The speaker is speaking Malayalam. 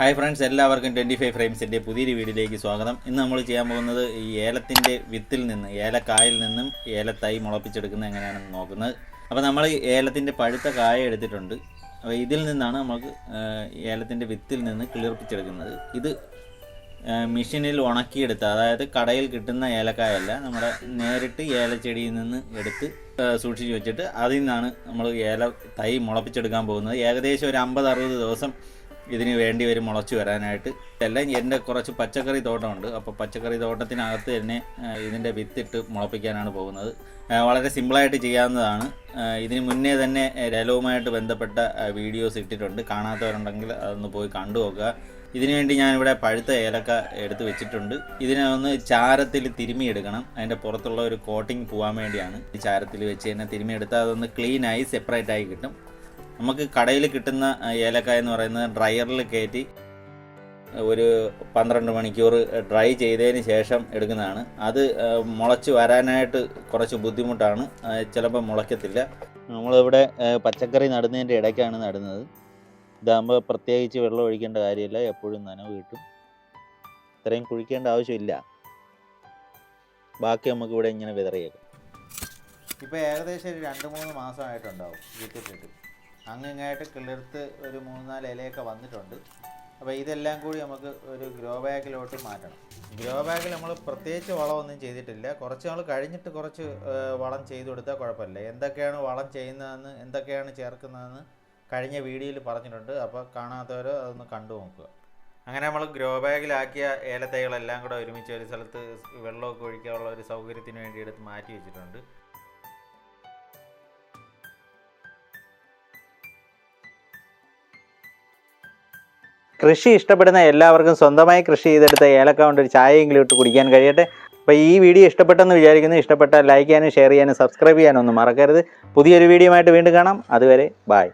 ഹായ് ഫ്രണ്ട്സ് എല്ലാവർക്കും ട്വന്റി ഫൈവ് ഫ്രെയിംസിന്റെ പുതിയൊരു വീഡിയോയിലേക്ക് സ്വാഗതം. ഇന്ന് നമ്മൾ ചെയ്യാൻ പോകുന്നത് ഈ ഏലത്തിന്റെ വിത്തിൽ നിന്ന് ഏലക്കായിൽ നിന്നും ഏലത്തായി മുളപ്പിച്ചെടുക്കുന്നത് എങ്ങനെയാണെന്ന് നോക്കുന്നത്. അപ്പോൾ നമ്മൾ ഏലത്തിന്റെ പഴുത്ത കായ എടുത്തിട്ടുണ്ട്. അപ്പോൾ ഇതിൽ നിന്നാണ് നമുക്ക് ഏലത്തിന്റെ വിത്തിൽ നിന്ന് കിളിർപ്പിച്ചെടുക്കുന്നത്. ഇത് മെഷീനിൽ ഉണക്കിയെടുത്ത അതായത് കടയിൽ കിട്ടുന്ന ഏലക്കായല്ല നമ്മുടെ നേരിട്ട് ഏലച്ചെടിയിൽ നിന്ന് എടുത്ത് സൂക്ഷിച്ച് വെച്ചിട്ട് അതിൽ നിന്നാണ് നമ്മൾ ഏല തൈ മുളപ്പിച്ചെടുക്കാൻ പോകുന്നത്. ഏകദേശം ഒരു അമ്പത് അറുപത് ദിവസം ഇതിന് വേണ്ടി വരും മുളച്ചു വരാനായിട്ട്. എല്ലാം എന്റെ കുറച്ച് പച്ചക്കറി തോട്ടമുണ്ട്. അപ്പോൾ പച്ചക്കറി തോട്ടത്തിനകത്ത് തന്നെ ഇതിന്റെ വിത്തിട്ട് മുളപ്പിക്കാനാണ് പോകുന്നത്. വളരെ സിമ്പിളായിട്ട് ചെയ്യാവുന്നതാണ്. ഇതിന് മുന്നേ തന്നെ രലവുമായിട്ട് ബന്ധപ്പെട്ട വീഡിയോസ് ഇട്ടിട്ടുണ്ട്. കാണാത്തവരുണ്ടെങ്കിൽ അതൊന്ന് പോയി കണ്ടു നോക്കുക. ഇതിനു വേണ്ടി ഞാനിവിടെ പഴുത്ത ഏലക്ക എടുത്ത് വെച്ചിട്ടുണ്ട്. ഇതിനെ ഒന്ന് ചാരത്തിൽ തിരുമിയെടുക്കണം അതിന്റെ പുറത്തുള്ള ഒരു കോട്ടിങ് പോകാൻ വേണ്ടിയാണ്. ഈ ചാരത്തിൽ വെച്ച് തന്നെ തിരുമിയെടുത്താൽ അതൊന്ന് ക്ലീനായി സെപ്പറേറ്റ് ആയി കിട്ടും. നമുക്ക് കടയിൽ കിട്ടുന്ന ഏലക്കായ എന്ന് പറയുന്നത് ഡ്രയറിൽ കയറ്റി ഒരു പന്ത്രണ്ട് മണിക്കൂർ ഡ്രൈ ചെയ്തതിന് ശേഷം എടുക്കുന്നതാണ്. അത് മുളച്ച് വരാനായിട്ട് കുറച്ച് ബുദ്ധിമുട്ടാണ്. ചിലപ്പോൾ മുളയ്ക്കത്തില്ല. നമ്മളിവിടെ പച്ചക്കറി നടുന്നതിന്റെ ഇടയ്ക്കാണ് നടുന്നത്. ഇതാകുമ്പോൾ പ്രത്യേകിച്ച് വെള്ളം ഒഴിക്കേണ്ട കാര്യമില്ല. എപ്പോഴും നനവ് കിട്ടും. ഇത്രയും കുഴിക്കേണ്ട ആവശ്യമില്ല. ബാക്കി നമുക്ക് ഇവിടെ ഇങ്ങനെ വിതറിയേക്കാം. ഇപ്പോൾ ഏകദേശം ഒരു രണ്ട് മൂന്ന് മാസമായിട്ടുണ്ടാവും വിത്തിട്ടിട്ട് അങ്ങിങ്ങായിട്ട് കിളിർത്ത് ഒരു മൂന്നാൽ ഇലയൊക്കെ വന്നിട്ടുണ്ട്. അപ്പോൾ ഇതെല്ലാം കൂടി നമുക്ക് ഒരു ഗ്രോ ബാഗിലോട്ട് മാറ്റണം. ഗ്രോ ബാഗിൽ നമ്മൾ പ്രത്യേകിച്ച് വളമൊന്നും ചെയ്തിട്ടില്ല. കുറച്ച് നാൾ കഴിഞ്ഞിട്ട് കുറച്ച് വളം ചെയ്തു കൊടുത്താൽ കുഴപ്പമില്ല. എന്തൊക്കെയാണ് വളം ചെയ്യുന്നതെന്ന് എന്തൊക്കെയാണ് ചേർക്കുന്നതെന്ന് കഴിഞ്ഞ വീഡിയോയിൽ പറഞ്ഞിട്ടുണ്ട്. അപ്പോൾ കാണാത്തവരോ അതൊന്ന് കണ്ടു നോക്കുക. അങ്ങനെ നമ്മൾ ഗ്രോ ബാഗിലാക്കിയ ഏലത്തൈകളെല്ലാം കൂടെ ഒരുമിച്ച് ഒരു സ്ഥലത്ത് വെള്ളമൊക്കെ ഒഴിക്കാനുള്ള ഒരു സൗകര്യത്തിന് വേണ്ടി എടുത്ത് മാറ്റി വെച്ചിട്ടുണ്ട്. കൃഷി ഇഷ്ടപ്പെടുന്ന എല്ലാവർക്കും സ്വന്തമായി കൃഷി ചെയ്തെടുത്ത ഏലക്ക കൊണ്ട് ഒരു ചായയെങ്കിലും ഇട്ട് കുടിക്കാൻ കഴിയട്ടെ. അപ്പോൾ ഈ വീഡിയോ ഇഷ്ടപ്പെട്ടെന്ന് വിചാരിക്കുന്നു. ഇഷ്ടപ്പെട്ട ലൈക്ക് ചെയ്യാനും ഷെയർ ചെയ്യാനും സബ്സ്ക്രൈബ് ചെയ്യാനും ഒന്നും മറക്കരുത്. പുതിയൊരു വീഡിയോ ആയിട്ട് വീണ്ടും കാണാം. അതുവരെ ബായ്